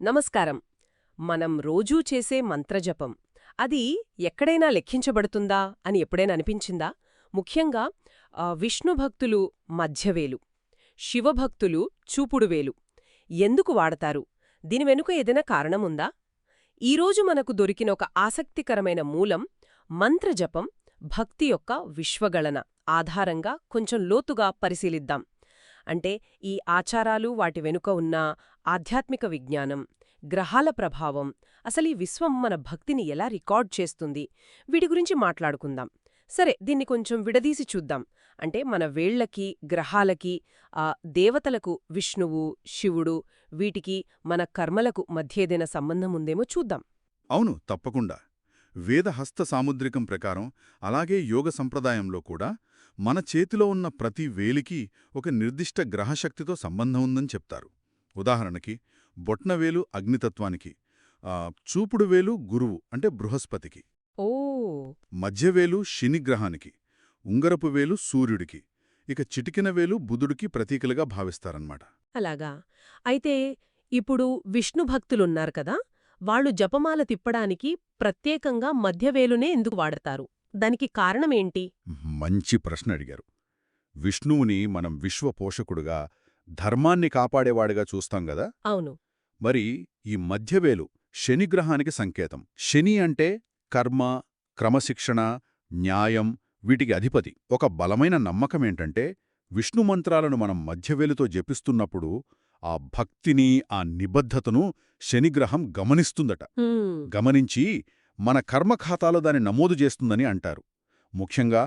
నమస్కారం. మనం రోజూ చేసే మంత్రజపం అది ఎక్కడైనా లెక్కించబడుతుందా అని ఎప్పుడైనా అనిపించిందా? ముఖ్యంగా విష్ణుభక్తులు విష్ణు భక్తులు మధ్యవేలు శివభక్తులు చూపుడు వేలు. ఎందుకు వాడతారు? దీని వెనుక ఏదైనా కారణముందా ఈరోజు మనకు దొరికిన ఒక ఆసక్తికరమైన మూలం మంత్రజపం భక్తి యొక్క విశ్వగళన. ఆధారంగా కొంచెం లోతుగా పరిశీలిద్దాం. అంటే ఈ ఆచారాలు వాటి వెనుక ఉన్న ఆధ్యాత్మిక విజ్ఞానం గ్రహాల ప్రభావం అసలు ఈ విశ్వం మన భక్తిని ఎలా రికార్డ్ చేస్తుంది? వీటి గురించి మాట్లాడుకుందాం. సరే దీన్ని కొంచెం విడదీసి చూద్దాం. అంటే మన వేళ్ళకి గ్రహాలకి ఆ దేవతలకు విష్ణువు శివుడు వీటికి మన కర్మలకు మధ్య ఏదైనా సంబంధం ఉందేమో చూద్దాం. అవును తప్పకుండా. వేదహస్త సాముద్రికం ప్రకారం అలాగే యోగ సంప్రదాయంలో కూడా మన చేతిలో ఉన్న ప్రతి వేలికి ఒక నిర్దిష్ట గ్రహశక్తితో సంబంధం ఉందని చెప్తారు. ఉదాహరణకి బొట్నవేలు అగ్నితత్వానికి చూపుడు వేలు గురువు అంటే బృహస్పతికి ఓ! మధ్యవేలు శనిగ్రహానికి ఉంగరపు వేలు సూర్యుడికి ఇక చిటికిన వేలు బుధుడికి ప్రతీకలుగా భావిస్తారన్నమాట. అలాగా. అయితే ఇప్పుడు విష్ణు భక్తులున్నారు కదా వాళ్ళు జపమాల తిప్పడానికి ప్రత్యేకంగా మధ్యవేలునే ఎందుకు వాడతారు? దానికి కారణమేంటి? మంచి ప్రశ్న అడిగారు. విష్ణువుని మనం విశ్వ పోషకుడుగా ధర్మాన్ని కాపాడేవాడిగా చూస్తాం గదా? అవును. మరి ఈ మధ్యవేలు శనిగ్రహానికి సంకేతం. శని అంటే కర్మ క్రమశిక్షణ న్యాయం వీటికి అధిపతి. ఒక బలమైన నమ్మకమేంటంటే విష్ణు మంత్రాలను మనం మధ్యవేలుతో జపిస్తున్నప్పుడు ఆ భక్తిని ఆ నిబద్ధతను శనిగ్రహం గమనిస్తుందట. గమనించి మన కర్మఖాతాలో దాన్ని నమోదు చేస్తుందని అంటారు. ముఖ్యంగా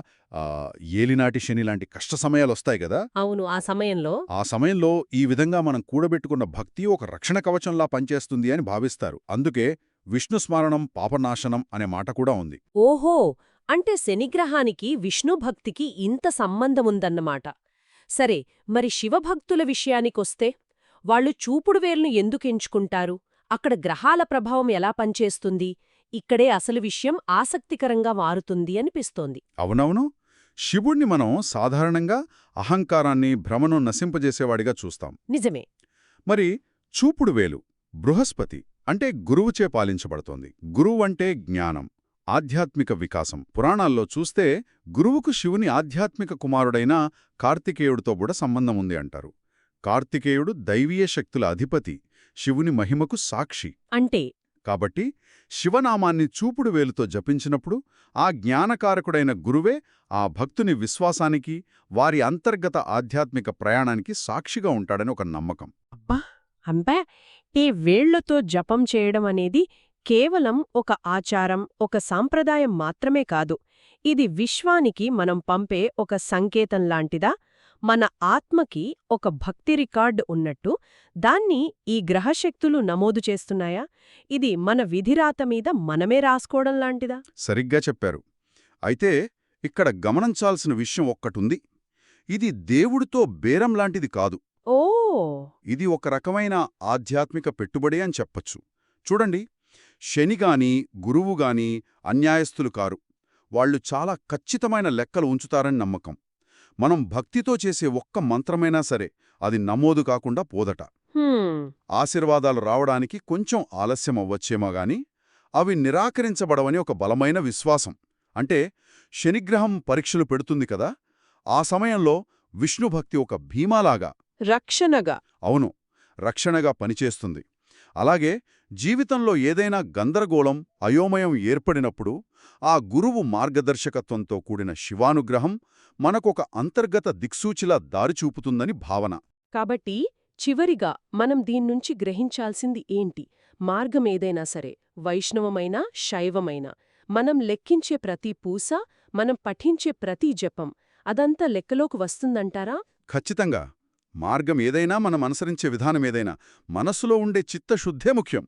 ఏలినాటి శని లాంటి కష్ట సమయాలొస్తాయి గదా అవును ఆ సమయంలో. ఆ సమయంలో ఈ విధంగా మనం కూడబెట్టుకున్న భక్తి ఒక రక్షణ కవచంలా పనిచేస్తుంది అని భావిస్తారు. అందుకే విష్ణు స్మరణం పాపనాశనం అనే మాట కూడా ఉంది. ఓహో! అంటే శనిగ్రహానికి విష్ణు భక్తికి ఇంత సంబంధముందన్నమాట. సరే మరి శివభక్తుల విషయానికొస్తే? వాళ్ళు చూపుడు వేలును ఎందుకెంచుకుంటారు అక్కడ గ్రహాల ప్రభావం ఎలా పనిచేస్తుంది? ఇక్కడే అసలు విషయం ఆసక్తికరంగా మారుతుంది అనిపిస్తోంది. అవునవును. శివుణ్ణి మనం సాధారణంగా అహంకారాన్ని భ్రమను నశింపజేసేవాడిగా చూస్తాం. నిజమే. మరి చూపుడు వేలు బృహస్పతి అంటే గురువుచే పాలించబడుతోంది. గురువు అంటే జ్ఞానం ఆధ్యాత్మిక వికాసం. పురాణాల్లో చూస్తే గురువుకు శివుని ఆధ్యాత్మిక కుమారుడైన కార్తికేయుడితో కూడా సంబంధం ఉంది అంటారు. కార్తికేయుడు దైవీయ శక్తుల అధిపతి శివుని మహిమకు సాక్షి. అంటే? కాబట్టి శివనామాన్ని చూపుడు వేలుతో జపించినప్పుడు ఆ జ్ఞానకారకుడైన గురువే ఆ భక్తుని విశ్వాసానికి వారి అంతర్గత ఆధ్యాత్మిక ప్రయాణానికి సాక్షిగా ఉంటాడని ఒక నమ్మకం. అబ్బా! అంబే ఈ వేళ్ళతో జపం చేయడం అనేది కేవలం ఒక ఆచారం ఒక సాంప్రదాయం మాత్రమే కాదు. ఇది విశ్వానికి మనం పంపే ఒక సంకేతం లాంటిదా? మన ఆత్మకి ఒక భక్తి రికార్డ్ ఉన్నట్టు దాన్ని ఈ గ్రహశక్తులు నమోదు చేస్తున్నాయా? ఇది మన విధిరాత మీద మనమే రాసుకోవడం లాంటిదా? సరిగ్గా చెప్పారు. అయితే ఇక్కడ గమనించాల్సిన విషయం ఒక్కటుంది. ఇది దేవుడితో బేరం లాంటిది కాదు. ఓ! ఇది ఒక రకమైన ఆధ్యాత్మిక పెట్టుబడి అని చెప్పచ్చు. చూడండి శనిగాని గురువుగాని అన్యాయస్థులు కారు. వాళ్ళు చాలా ఖచ్చితమైన లెక్కలు ఉంచుతారని నమ్మకం. మనం భక్తితో చేసే ఒక్క మంత్రమైనా సరే అది నమోదు కాకుండా పోదట. ఆశీర్వాదాలు రావడానికి కొంచెం ఆలస్యం అవ్వచ్చేమో గాని అవి నిరాకరించబడవని ఒక బలమైన విశ్వాసం. అంటే శనిగ్రహం పరీక్షలు పెడుతుంది కదా ఆ సమయంలో విష్ణుభక్తి ఒక భీమాలాగా రక్షణగా. అవును రక్షణగా పనిచేస్తుంది. అలాగే జీవితంలో ఏదైనా గందరగోళం అయోమయం ఏర్పడినప్పుడు ఆ గురువు మార్గదర్శకత్వంతో కూడిన శివానుగ్రహం మనకొక అంతర్గత దిక్సూచిలా దారిచూపుతుందని భావన. కాబట్టి చివరిగా మనం దీన్నుంచి గ్రహించాల్సింది ఏంటి? మార్గమేదైనా సరే వైష్ణవమైనా శైవమైనా మనం లెక్కించే ప్రతి పూస మనం పఠించే ప్రతి జపం అదంతా లెక్కలోకి వస్తుందంటారా? ఖచ్చితంగా. మార్గం ఏదైనా మనం అనుసరించే విధానం ఏదైనా. మనస్సులో ఉండే చిత్తశుద్ధే ముఖ్యం.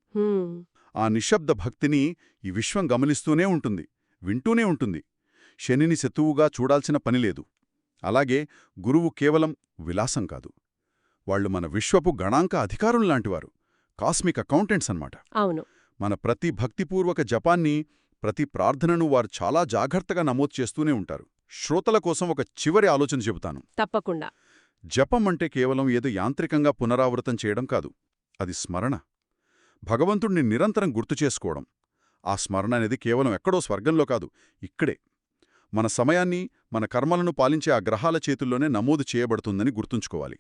ఆ నిశ్శబ్ద భక్తిని ఈ విశ్వం గమనిస్తూనే ఉంటుంది వింటూనే ఉంటుంది. శనిని శత్రువుగా చూడాల్సిన పనిలేదు అలాగే గురువు కేవలం విలాసం కాదు. వాళ్ళు మన విశ్వపు గణాంక అధికారుల్లాంటివారు కాస్మిక్ అకౌంటెంట్స్ అన్నమాట. అవును. మన ప్రతి భక్తిపూర్వక జపాన్ని ప్రతి ప్రార్థనను వారు చాలా జాగ్రత్తగా నమోదు చేస్తూనే ఉంటారు. శ్రోతల కోసం ఒక చివరి ఆలోచన చెబుతాను. తప్పకుండా. జపం అంటే కేవలం ఏదో యాంత్రికంగా పునరావృతం చేయడం కాదు. అది స్మరణ. భగవంతుణ్ణి నిరంతరం గుర్తు చేసుకోవడం. ఆ స్మరణ అనేది కేవలం ఎక్కడో స్వర్గంలో కాదు ఇక్కడే. మన సమయాన్ని మన కర్మలను పాలించే ఆ గ్రహాల చేతుల్లోనే నమోదు చేయబడుతుందని గుర్తుంచుకోవాలి.